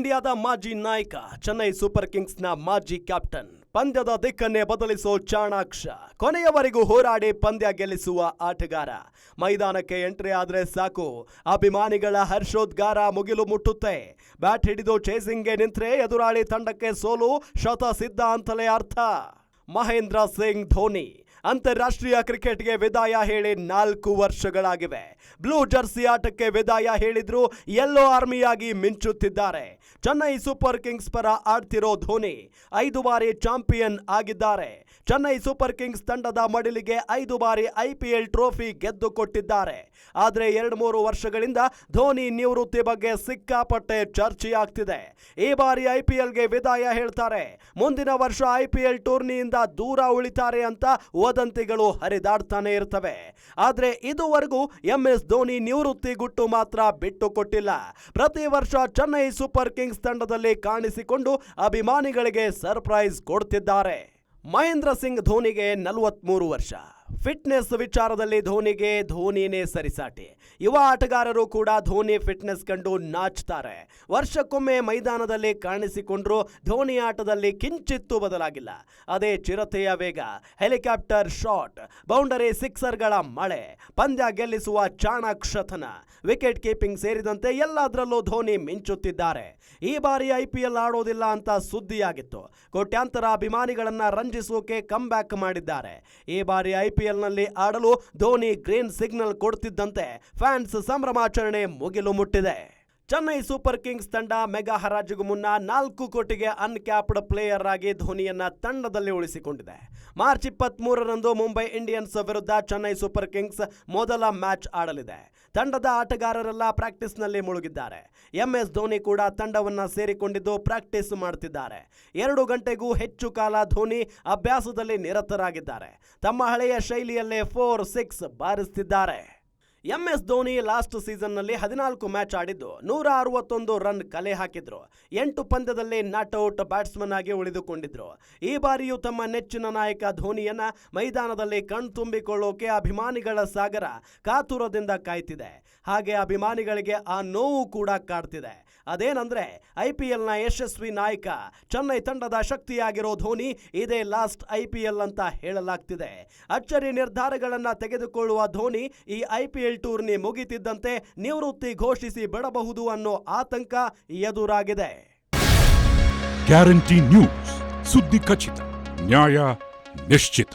ಇಂಡಿಯಾದ ಮಾಜಿ ನಾಯಕ, ಚೆನ್ನೈ ಸೂಪರ್ ಕಿಂಗ್ಸ್ನ ಮಾಜಿ ಕ್ಯಾಪ್ಟನ್, ಪಂದ್ಯದ ದಿಕ್ಕನ್ನೇ ಬದಲಿಸೋ ಚಾಣಾಕ್ಷ, ಕೊನೆಯವರೆಗೂ ಹೋರಾಡಿ ಪಂದ್ಯ ಗೆಲ್ಲಿಸುವ ಆಟಗಾರ. ಮೈದಾನಕ್ಕೆ ಎಂಟ್ರಿ ಆದ್ರೆ ಸಾಕು. ಅಭಿಮಾನಿಗಳ ಹರ್ಷೋದ್ಗಾರ ಮುಗಿಲು ಮುಟ್ಟುತ್ತೆ. ಬ್ಯಾಟ್ ಹಿಡಿದು ಚೇಸಿಂಗ್ಗೆ ನಿಂತ್ರೆ ಎದುರಾಳಿ ತಂಡಕ್ಕೆ ಸೋಲು, ಶತ ಸಿದ್ಧ ಅಂತಲೇ ಅರ್ಥ. ಮಹೇಂದ್ರ ಸಿಂಗ್ ಧೋನಿ ಅಂತಾರಾಷ್ಟ್ರೀಯ ಕ್ರಿಕೆಟ್ಗೆ ವಿದಾಯ ಹೇಳಿ ನಾಲ್ಕು ವರ್ಷಗಳಾಗಿವೆ. ಬ್ಲೂ ಜರ್ಸಿ ಆಟಕ್ಕೆ ವಿದಾಯ ಹೇಳಿದ್ರು ಎಲ್ಲೋ ಆರ್ಮಿಯಾಗಿ ಮಿಂಚುತ್ತಿದ್ದಾರೆ. ಚೆನ್ನೈ ಸೂಪರ್ ಕಿಂಗ್ಸ್ ಪರ ಆಡ್ತಿರೋ ಧೋನಿ ಐದು ಬಾರಿ ಚಾಂಪಿಯನ್ ಆಗಿದ್ದಾರೆ. ಚೆನ್ನೈ ಸೂಪರ್ ಕಿಂಗ್ಸ್ ತಂಡದ ಮಡಿಲಿಗೆ ಐದು ಬಾರಿ ಐಪಿಎಲ್ ಟ್ರೋಫಿ ಗೆದ್ದುಕೊಟ್ಟಿದ್ದಾರೆ. ಆದರೆ ಎರಡು ಮೂರು ವರ್ಷಗಳಿಂದ ಧೋನಿ ನಿವೃತ್ತಿ ಬಗ್ಗೆ ಸಿಕ್ಕಾಪಟ್ಟೆ ಚರ್ಚೆಯಾಗ್ತಿದೆ. ಈ ಬಾರಿ ಐಪಿಎಲ್ಗೆ ವಿದಾಯ ಹೇಳ್ತಾರೆ. ಮುಂದಿನ ವರ್ಷ ಐಪಿಎಲ್ ಟೂರ್ನಿಯಿಂದ ದೂರ ಉಳಿತಾರೆ ಅಂತ ವದಂತಿಗಳು ಹರಿದಾಡ್ತಾನೆ ಇರ್ತವೆ. ಆದ್ರೆ ಇದುವರೆಗೂ ಎಂ ಎಸ್ ಧೋನಿ ನಿವೃತ್ತಿ ಗುಟ್ಟು ಮಾತ್ರ ಬಿಟ್ಟು ಕೊಟ್ಟಿಲ್ಲ ಪ್ರತಿ ವರ್ಷ ಚೆನ್ನೈ ಸೂಪರ್ ಕಿಂಗ್ಸ್ ತಂಡದಲ್ಲಿ ಕಾಣಿಸಿಕೊಂಡು ಅಭಿಮಾನಿಗಳಿಗೆ ಸರ್ಪ್ರೈಸ್ ಕೊಡ್ತಿದ್ದಾರೆ. ಮಹೇಂದ್ರ ಸಿಂಗ್ ಧೋನಿಗೆ ನಲವತ್ಮೂರು ವರ್ಷ. ಫಿಟ್ನೆಸ್ ವಿಚಾರದಲ್ಲಿ ಧೋನಿಗೆ ಧೋನಿನೇ ಸರಿಸಾಟಿ. ಯುವ ಆಟಗಾರರು ಕೂಡ ಧೋನಿ ಫಿಟ್ನೆಸ್ ಕಂಡು ನಾಚ್ತಾರೆ. ವರ್ಷಕ್ಕೊಮ್ಮೆ ಮೈದಾನದಲ್ಲಿ ಕಾಣಿಸಿಕೊಂಡ್ರು ಧೋನಿ ಆಟದಲ್ಲಿ ಕಿಂಚಿತ್ತೂ ಬದಲಾಗಿಲ್ಲ. ಅದೇ ಚಿರತೆಯ ವೇಗ, ಹೆಲಿಕಾಪ್ಟರ್ ಶಾಟ್, ಬೌಂಡರಿ ಸಿಕ್ಸರ್ಗಳ ಮಳೆ, ಪಂದ್ಯ ಗೆಲ್ಲಿಸುವ ಚಾಣಾಕ್ಷತನ ವಿಕೆಟ್ ಕೀಪಿಂಗ್ ಸೇರಿದಂತೆ ಎಲ್ಲದರಲ್ಲೂ ಧೋನಿ ಮಿಂಚುತ್ತಿದ್ದಾರೆ. ಈ ಬಾರಿ ಐಪಿಎಲ್ ಆಡೋದಿಲ್ಲ ಅಂತ ಸುದ್ದಿಯಾಗಿತ್ತು. ಕೋಟ್ಯಾಂತರ ಅಭಿಮಾನಿಗಳನ್ನ ರಂಜಿಸೋಕೆ ಕಮ್ಬ್ಯಾಕ್ ಮಾಡಿದ್ದಾರೆ. ಈ ಬಾರಿ ಐಪಿಎಲ್ ನಲ್ಲಿ ಆಡಲು ಧೋನಿ ಗ್ರೀನ್ ಸಿಗ್ನಲ್ ಕೊಡುತ್ತಿದ್ದಂತೆ ಫ್ಯಾನ್ಸ್ ಸಂಭ್ರಮಾಚರಣೆ ಮುಗಿಲು ಮುಟ್ಟಿದೆ. ಚೆನ್ನೈ ಸೂಪರ್ ಕಿಂಗ್ಸ್ ತಂಡ ಮೆಗಾ ಹರಾಜಿಗೂ ಮುನ್ನ ನಾಲ್ಕು ಕೋಟಿಗೆ ಅನ್ಕ್ಯಾಪ್ಡ್ ಪ್ಲೇಯರ್ ಆಗಿ ಧೋನಿಯನ್ನ ತಂಡದಲ್ಲಿ ಉಳಿಸಿಕೊಂಡಿದೆ. ಮಾರ್ಚ್ ಇಪ್ಪತ್ತ್ ಮೂರರಂದು ಮುಂಬೈ ಇಂಡಿಯನ್ಸ್ ವಿರುದ್ಧ ಚೆನ್ನೈ ಸೂಪರ್ ಕಿಂಗ್ಸ್ ಮೊದಲ ಮ್ಯಾಚ್ ಆಡಲಿದೆ. ತಂಡದ ಆಟಗಾರರೆಲ್ಲ ಪ್ರಾಕ್ಟೀಸ್ನಲ್ಲಿ ಮುಳುಗಿದ್ದಾರೆ. ಎಂ ಎಸ್ ಧೋನಿ ಕೂಡ ತಂಡವನ್ನು ಸೇರಿಕೊಂಡಿದ್ದು ಪ್ರಾಕ್ಟೀಸ್ ಮಾಡ್ತಿದ್ದಾರೆ. ಎರಡು ಗಂಟೆಗೂ ಹೆಚ್ಚು ಕಾಲ ಧೋನಿ ಅಭ್ಯಾಸದಲ್ಲಿ ನಿರತರಾಗಿದ್ದಾರೆ. ತಮ್ಮ ಹಳೆಯ ಶೈಲಿಯಲ್ಲೇ ಫೋರ್ ಸಿಕ್ಸ್ ಬಾರಿಸ್ತಿದ್ದಾರೆ. ಎಂ ಎಸ್ ಧೋನಿ ಲಾಸ್ಟ್ ಸೀಸನ್ನಲ್ಲಿ ಹದಿನಾಲ್ಕು ಮ್ಯಾಚ್ ಆಡಿದ್ದು. ನೂರ ಅರವತ್ತೊಂದು ರನ್ ಕಲೆ ಹಾಕಿದ್ರು. ಎಂಟು ಪಂದ್ಯದಲ್ಲಿ ನಾಟ್ಔಟ್ ಬ್ಯಾಟ್ಸ್ಮನ್ ಆಗಿ ಉಳಿದುಕೊಂಡಿದ್ರು. ಈ ಬಾರಿಯೂ ತಮ್ಮ ನೆಚ್ಚಿನ ನಾಯಕ ಧೋನಿಯನ್ನ ಮೈದಾನದಲ್ಲಿ ಕಣ್ತುಂಬಿಕೊಳ್ಳೋಕೆ ಅಭಿಮಾನಿಗಳ ಸಾಗರ ಕಾತುರದಿಂದ ಕಾಯ್ತಿದೆ. ಹಾಗೆ ಅಭಿಮಾನಿಗಳಿಗೆ ಆ ನೋವು ಕೂಡ ಕಾಡ್ತಿದೆ. ಅದೇನಂದ್ರೆ ಐ ಪಿ ಎಲ್ನ ಯಶಸ್ವಿ ನಾಯಕ, ಚೆನ್ನೈ ತಂಡದ ಶಕ್ತಿಯಾಗಿರೋ ಧೋನಿ ಇದೇ ಲಾಸ್ಟ್ ಐ ಪಿ ಎಲ್ ಅಂತ ಹೇಳಲಾಗ್ತಿದೆ. ಅಚ್ಚರಿ ನಿರ್ಧಾರಗಳನ್ನ ತೆಗೆದುಕೊಳ್ಳುವ ಧೋನಿ ಈ ಐ ಪಿ ಎಲ್ ಟೂರ್ನಿ ಮುಗಿತಿದ್ದಂತೆ ನಿವೃತ್ತಿ ಘೋಷಿಸಿ ಬಿಡಬಹುದು ಅನ್ನೋ ಆತಂಕ ಎದುರಾಗಿದೆ. ಗ್ಯಾರಂಟಿ ನ್ಯೂಸ್ ಸುದ್ದಿ ಖಚಿತ, ನ್ಯಾಯ ನಿಶ್ಚಿತ.